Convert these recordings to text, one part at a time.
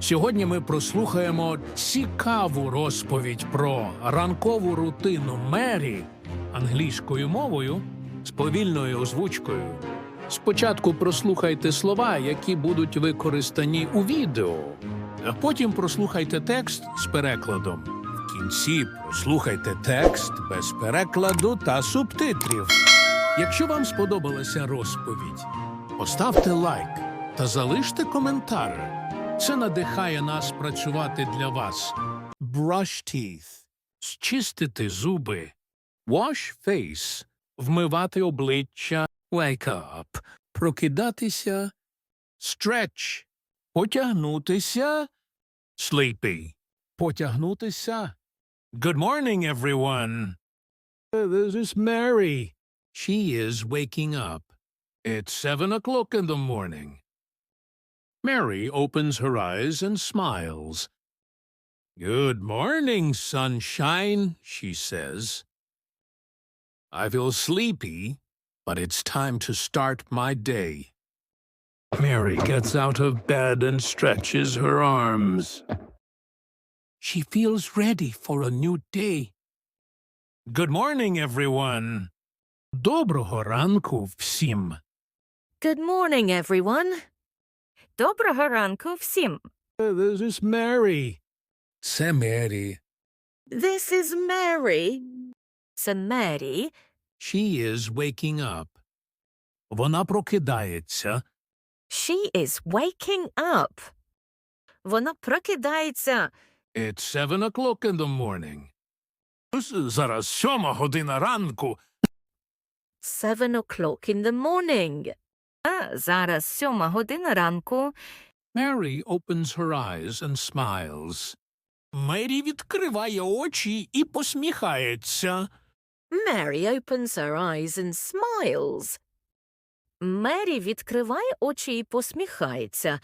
Сьогодні ми прослухаємо цікаву розповідь про ранкову рутину Мері англійською мовою з повільною озвучкою. Спочатку прослухайте слова, які будуть використані у відео, а потім прослухайте текст з перекладом. В кінці прослухайте текст без перекладу та субтитрів. Якщо вам сподобалася розповідь, поставте лайк та залиште коментар. Це надихає нас працювати для вас. Brush teeth – зчистити зуби. Wash face – вмивати обличчя. Wake up – прокидатися. Stretch – потягнутися. Sleepy – потягнутися. Good morning, everyone. Uh, This is Mary. She is waking up. It's seven o'clock in the morning. Mary opens her eyes and smiles. Good morning, sunshine, she says. I feel sleepy, but it's time to start my day. Mary gets out of bed and stretches her arms. She feels ready for a new day. Good morning, everyone. Доброго ранку всім. Good morning, everyone. Доброго ранку всім. This is Mary. Це Мері. This is Mary. Це Мері. She is waking up. Вона прокидається. She is waking up. Вона прокидається. It's seven o'clock in the morning. З- Зараз сьома година ранку. Seven o'clock in the morning. А зараз сьома година ранку. Mary opens her eyes and smiles. Мері відкриває очі і посміхається. Mary opens her eyes and smiles. Мері відкриває очі і посміхається.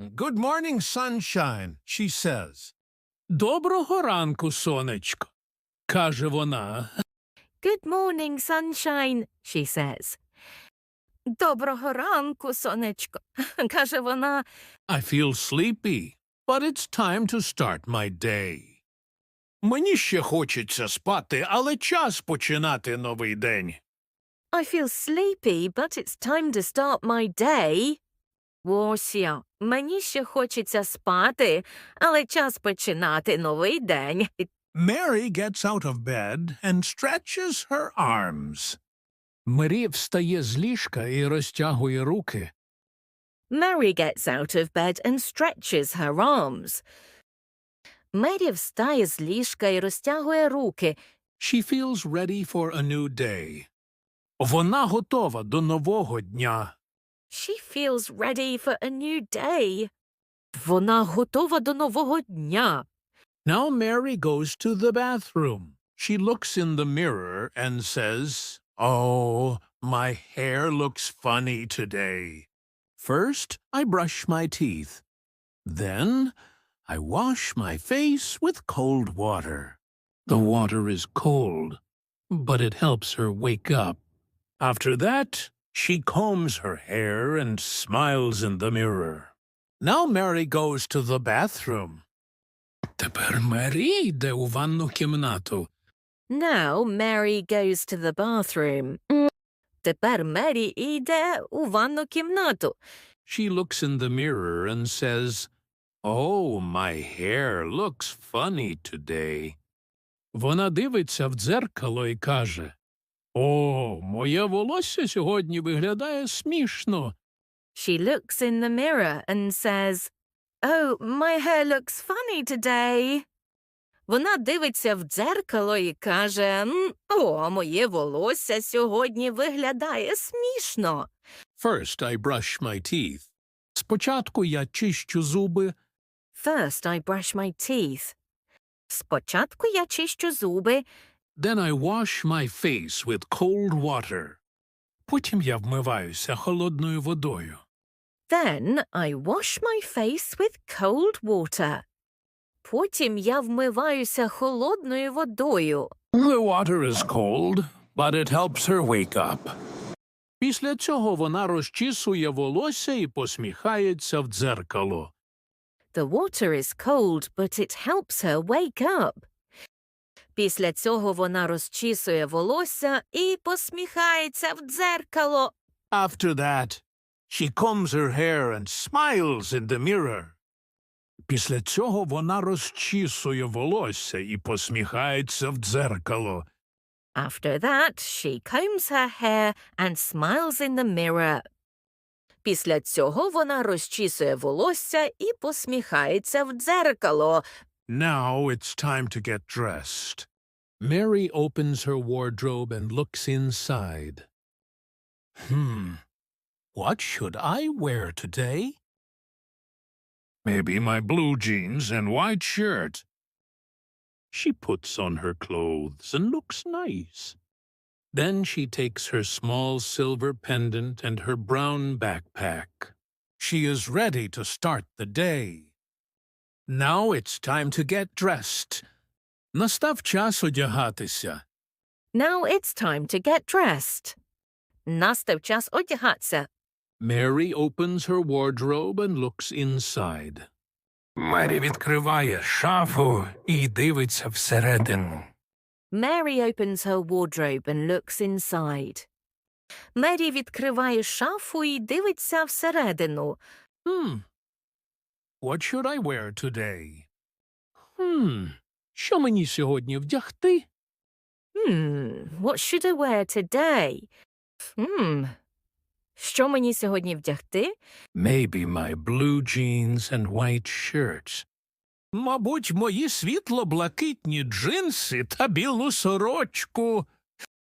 Good morning, sunshine, she says. Доброго ранку, сонечко, каже вона. Good morning, sunshine, she says. Доброго ранку, сонечко, каже вона. I feel sleepy, but it's time to start my day. Мені ще хочеться спати, але час починати новий день. I feel sleepy, but it's time to start my day. Восья, мені ще хочеться спати, але час починати новий день. Mary gets out of bed and stretches her arms. Мері встає з ліжка і розтягує руки. Mary gets out of bed and stretches her arms. Мері встає з ліжка і розтягує руки. She feels ready for a new day. Вона готова до нового дня. She feels ready for a new day. Вона готова до нового дня. Now Mary goes to the bathroom. She looks in the mirror and says, Oh, my hair looks funny today. First, I brush my teeth. Then, I wash my face with cold water. The water is cold, but it helps her wake up. After that, she combs her hair and smiles in the mirror. Now Mary goes to the bathroom. Тепер Мері йде у ванну кімнату. Now Mary goes to the bathroom. Тепер Мері йде у ванну кімнату. She looks in the mirror and says, Oh, my hair looks funny today. Вона дивиться в дзеркало і каже, О, моє волосся сьогодні виглядає смішно. She looks in the mirror and says, Oh, my hair looks funny today. Вона дивиться в дзеркало і каже, О, моє волосся сьогодні виглядає смішно. First I brush my teeth. Спочатку я чищу зуби, First I brush my teeth. Спочатку я чищу зуби, then I wash my face with cold water. Потім я вмиваюся холодною водою. Then I wash my face with cold water. Потім я вмиваюся холодною водою. The water is cold, but it helps her wake up. Після цього вона розчісує волосся і посміхається в дзеркало. The water is cold, but it helps her wake up. Після цього вона розчісує волосся і посміхається в дзеркало. After that, she combs her hair and smiles in the mirror. Після цього вона розчісує волосся і посміхається в дзеркало. After that, she combs her hair and smiles in the mirror. Після цього вона розчісує волосся і посміхається в дзеркало. Now it's time to get dressed. Mary opens her wardrobe and looks inside. Hmm, what should I wear today? Maybe my blue jeans and white shirt. She puts on her clothes and looks nice. Then she takes her small silver pendant and her brown backpack. She is ready to start the day. Now it's time to get dressed. Настав час одягатися. Now it's time to get dressed. Настав час одягатися. Mary opens her wardrobe and looks inside. Мері відкриває шафу і дивиться всередину. Mary opens her wardrobe and looks inside. Мері відкриває шафу і дивиться всередину. Hmm. What should I wear today? Hmm. Що мені сьогодні вдягти? Hmm, what should I wear today? Hmm. Що мені сьогодні вдягти? Maybe my blue jeans and white shirts. Мабуть, мої світло-блакитні джинси та білу сорочку.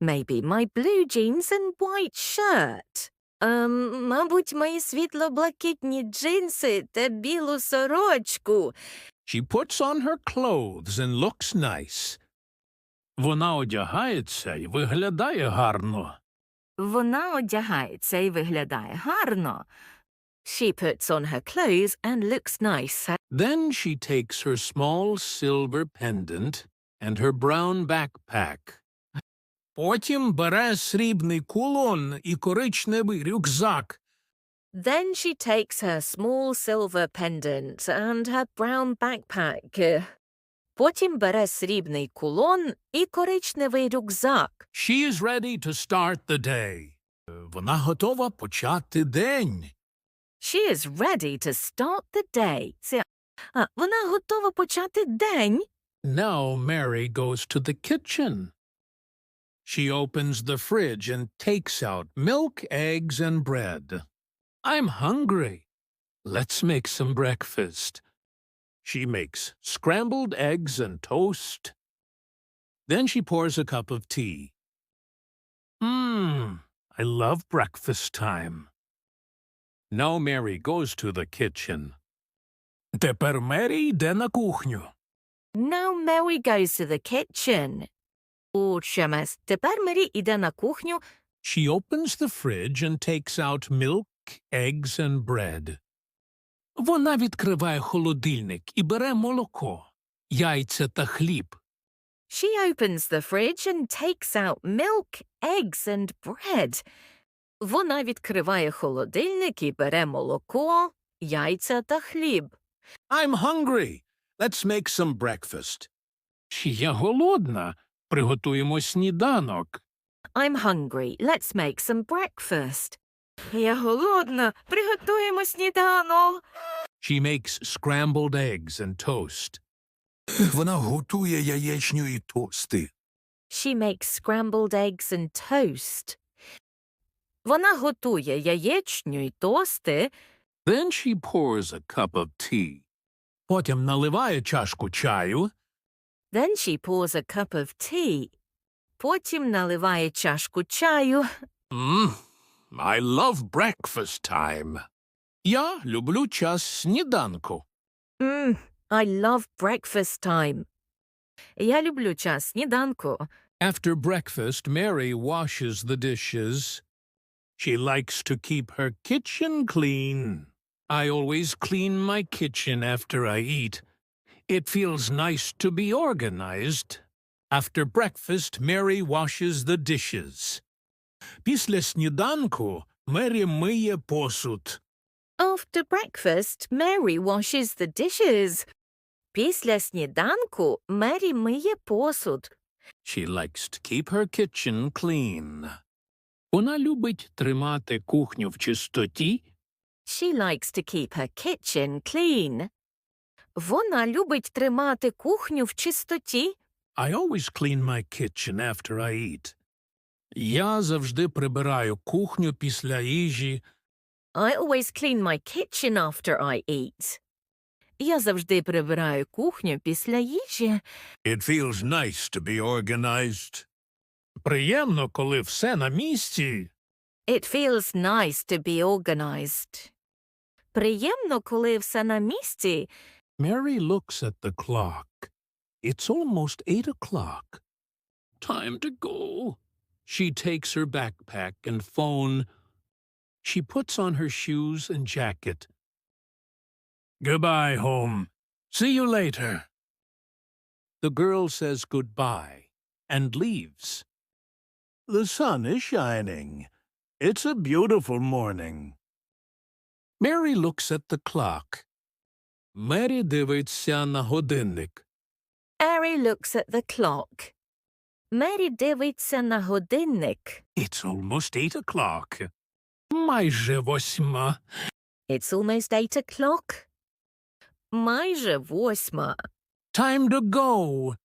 Maybe my blue jeans and white shirt. Ем, мабуть, мої світло-блакитні джинси та білу сорочку. She puts on her clothes and looks nice. Вона одягається і виглядає гарно. Вона одягається і виглядає гарно. She puts on her clothes and looks nice. Then she takes her small silver pendant and her brown backpack. Потім бере срібний кулон і коричневий рюкзак. Then she takes her small silver pendant and her brown backpack. Потім бере срібний кулон і коричневий рюкзак. She is ready to start the day. Вона готова почати день. She is ready to start the day. Це, а, вона готова почати день. Now Mary goes to the kitchen. She opens the fridge and takes out milk, eggs, and bread. I'm hungry. Let's make some breakfast. She makes scrambled eggs and toast. Then she pours a cup of tea. Mmm, I love breakfast time. Now Mary goes to the kitchen. Тепер Мері йде на кухню. Now Mary goes to the kitchen. Отже, мес, тепер Мері іде на кухню. She opens the fridge and takes out milk, eggs and bread. Вона відкриває холодильник і бере молоко, яйця та хліб. She opens the fridge and takes out milk, eggs and bread. Вона відкриває холодильник і бере молоко, яйця та хліб. I'm hungry. Let's make some breakfast. Я голодна. Приготуємо сніданок. I'm hungry. Let's make some breakfast. Я голодна. Приготуємо сніданок. She makes scrambled eggs and toast. Вона готує яєчню і тости. She makes scrambled eggs and toast. Вона готує яєчню й тости. Then she pours a cup of tea. Потім наливає чашку чаю. Then she pours a cup of tea. Потім наливає чашку чаю. Mmm, I love breakfast time. Я люблю час сніданку. Mmm, I love breakfast time. Я люблю час сніданку. After breakfast, Mary washes the dishes. She likes to keep her kitchen clean. I always clean my kitchen after I eat. It feels nice to be organized. After breakfast, Mary washes the dishes. Після сніданку Мері миє посуд. After breakfast, Mary washes the dishes. Після сніданку Мері миє посуд. She likes to keep her kitchen clean. Вона любить тримати кухню в чистоті. She likes to keep her kitchen clean. Вона любить тримати кухню в чистоті. I always clean my kitchen after I eat. Я завжди прибираю кухню після їжі. I always clean my kitchen after I eat. Я завжди прибираю кухню після їжі. It feels nice to be organized. Приємно, коли все на місці. It feels nice to be organized. Приємно, коли все на місці. Mary looks at the clock. It's almost eight o'clock. Time to go. She takes her backpack and phone. She puts on her shoes and jacket. Goodbye, home. See you later. The girl says goodbye and leaves. The sun is shining. It's a beautiful morning. Mary looks at the clock. Мері дивиться на годинник. Mary looks at the clock. Мері дивиться на годинник. It's almost eight o'clock. Майже восьма. It's almost eight o'clock. Майже восьма. Time to go.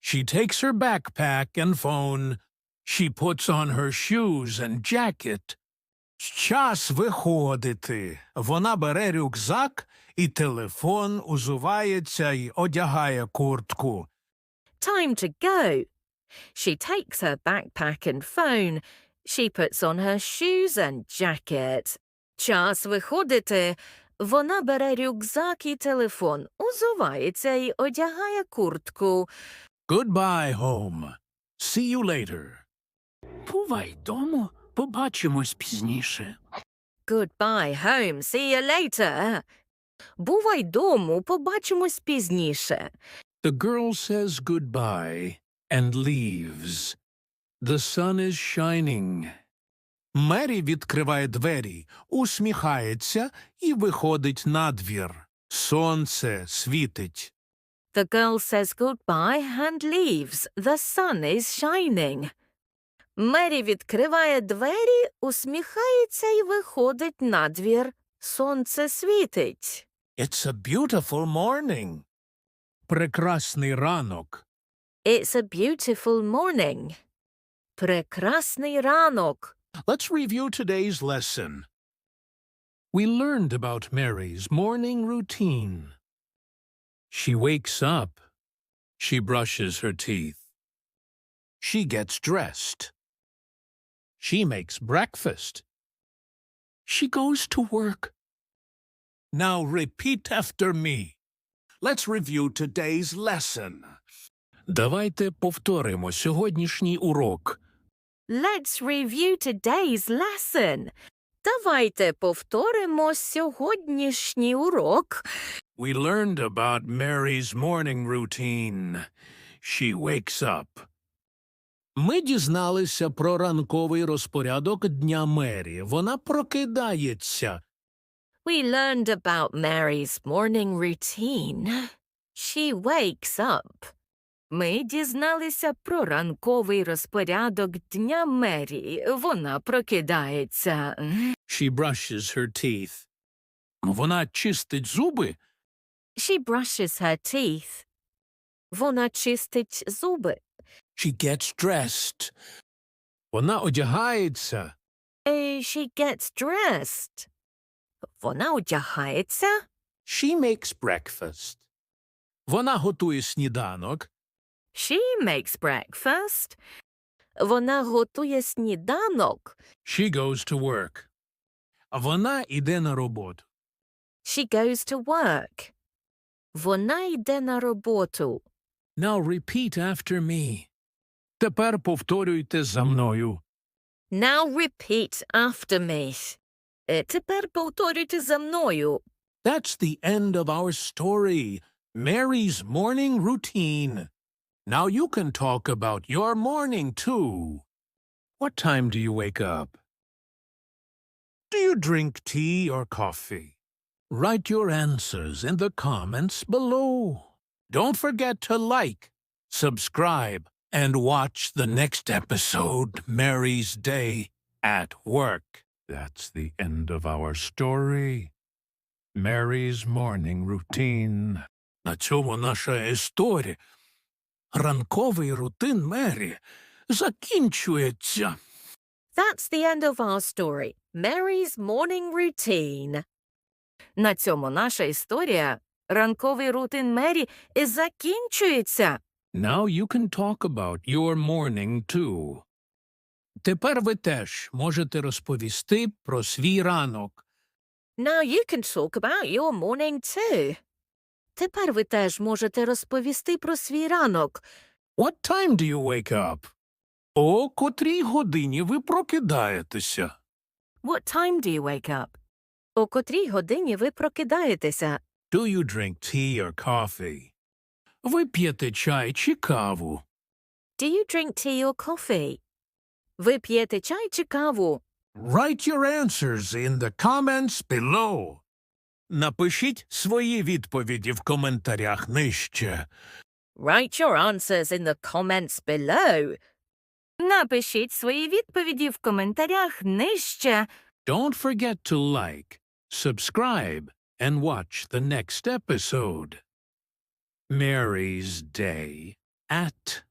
She takes her backpack and phone. She puts on her shoes and jacket. Час виходити. Вона бере рюкзак і телефон, узувається й одягає куртку. Time to go. She takes her backpack and phone. She puts on her shoes and jacket. Час виходити. Вона бере рюкзак і телефон, узувається і одягає куртку. Goodbye, home. See you later. Бувай дому. Побачимось пізніше. Goodbye home, see you later. Бувай дому, побачимось пізніше. The girl says goodbye and leaves. The sun is shining. Мері відкриває двері, усміхається і виходить на двір. Сонце світить. The girl says goodbye and leaves. The sun is shining. Мері відкриває двері, усміхається і виходить на двір. Сонце світить. It's a beautiful morning. Прекрасний ранок. It's a beautiful morning. Прекрасний ранок. Let's review today's lesson. We learned about Mary's morning routine. She wakes up. She brushes her teeth. She gets dressed. She makes breakfast. She goes to work. Now repeat after me. Let's review today's lesson. Давайте повторимо сьогоднішній урок. Let's review today's lesson. Давайте повторимо сьогоднішній урок. We learned about Mary's morning routine. She wakes up. Ми дізналися про ранковий розпорядок Дня Мері. Вона прокидається. We learned about Mary's morning routine. She wakes up. Ми дізналися про ранковий розпорядок Дня Мері. Вона прокидається. She brushes her teeth. Вона чистить зуби. She brushes her teeth. Вона чистить зуби. She gets dressed. Вона одягається. Eh, She gets dressed. Вона одягається. She makes breakfast. Вона готує сніданок. She makes breakfast. Вона готує сніданок. She goes to work. Вона йде на роботу. She goes to work. Вона йде на роботу. Now repeat after me. Тепер повторюйте за мною. Now repeat after me. Е, Тепер повторюйте за мною. That's the end of our story. Mary's morning routine. Now you can talk about your morning too. What time do you wake up? Do you drink tea or coffee? Write your answers in the comments below. Don't forget to like, subscribe, and watch the next episode, Mary's Day at Work. That's the end of our story. Mary's morning routine. На цьому наша історія. Ранковий рутин Мері закінчується. That's the end of our story. Mary's morning routine. На цьому наша історія, ранковий рутин Мері, закінчується. Now you can talk about your morning too. Тепер ви теж можете розповісти про свій ранок. Now you can talk about your morning too. Тепер ви теж можете розповісти про свій ранок. What time do you wake up? О котрій годині ви прокидаєтеся? What time do you wake up? О котрій годині ви прокидаєтеся? Do you drink tea or coffee? Ви п'єте чай чи каву? Do you drink tea or coffee? Ви п'єте чай чи каву? Write your answers in the comments below. Напишіть свої відповіді в коментарях нижче. Write your answers in the comments below. Напишіть свої відповіді в коментарях нижче. Don't forget to like, subscribe, and watch the next episode. Mary's Day at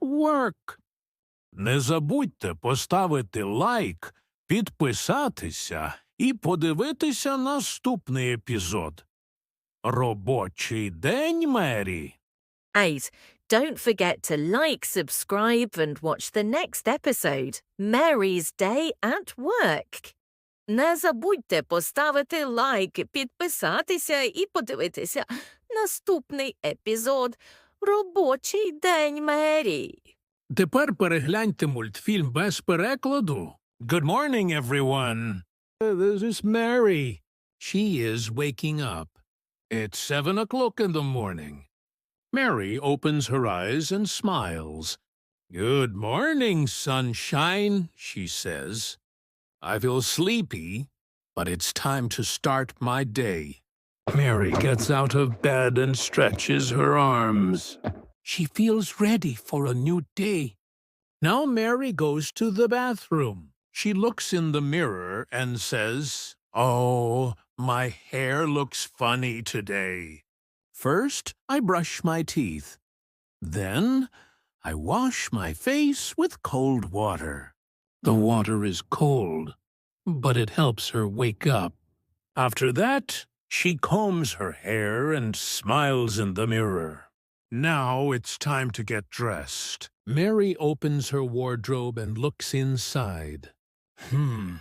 Work. Не забудьте поставити лайк, підписатися і подивитися наступний епізод. Робочий день, Мері. 8. Don't forget to like, subscribe, and watch the next episode, Mary's Day at Work. Не забудьте поставити лайк, підписатися і подивитися наступний епізод Робочий день Мері. Тепер перегляньте мультфільм без перекладу. Good morning, everyone. This is Mary. She is waking up. It's seven o'clock in the morning. Mary opens her eyes and smiles. Good morning, sunshine, she says. I feel sleepy, but it's time to start my day. Mary gets out of bed and stretches her arms. She feels ready for a new day. Now Mary goes to the bathroom. She looks in the mirror and says, Oh, my hair looks funny today. First, I brush my teeth. Then, I wash my face with cold water. The water is cold, but it helps her wake up. After that, she combs her hair and smiles in the mirror. Now it's time to get dressed. Mary opens her wardrobe and looks inside. Hmm.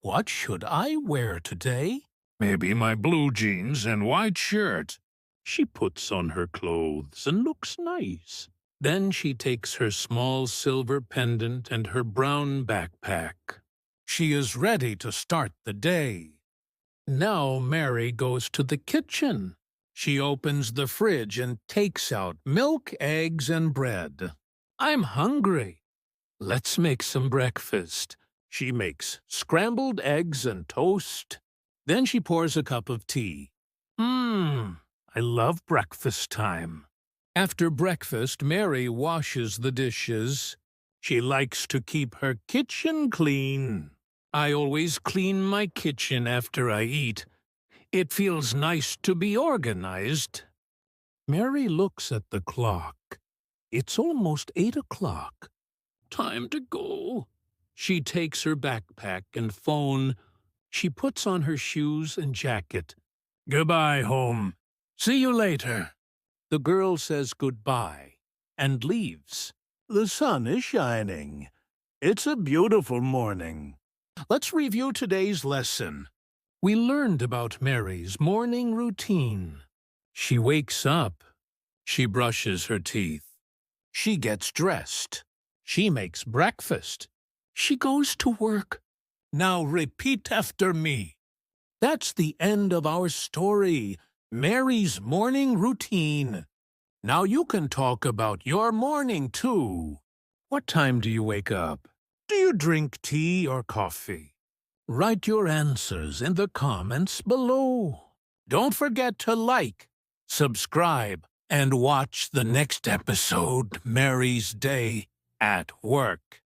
What should I wear today? Maybe my blue jeans and white shirt. She puts on her clothes and looks nice. Then she takes her small silver pendant and her brown backpack. She is ready to start the day. Now Mary goes to the kitchen. She opens the fridge and takes out milk, eggs, and bread. I'm hungry. Let's make some breakfast. She makes scrambled eggs and toast. Then she pours a cup of tea. Mmm, I love breakfast time. After breakfast, Mary washes the dishes. She likes to keep her kitchen clean. I always clean my kitchen after I eat. It feels nice to be organized. Mary looks at the clock. It's almost eight o'clock. Time to go. She takes her backpack and phone. She puts on her shoes and jacket. Goodbye, home. See you later. The girl says goodbye and leaves. The sun is shining. It's a beautiful morning. Let's review today's lesson. We learned about Mary's morning routine. She wakes up. She brushes her teeth. She gets dressed. She makes breakfast. She goes to work. Now repeat after me. That's the end of our story. Mary's morning routine. Now you can talk about your morning too. What time do you wake up? Do you drink tea or coffee? Write your answers in the comments below. Don't forget to like, subscribe, and watch the next episode, Mary's Day at Work.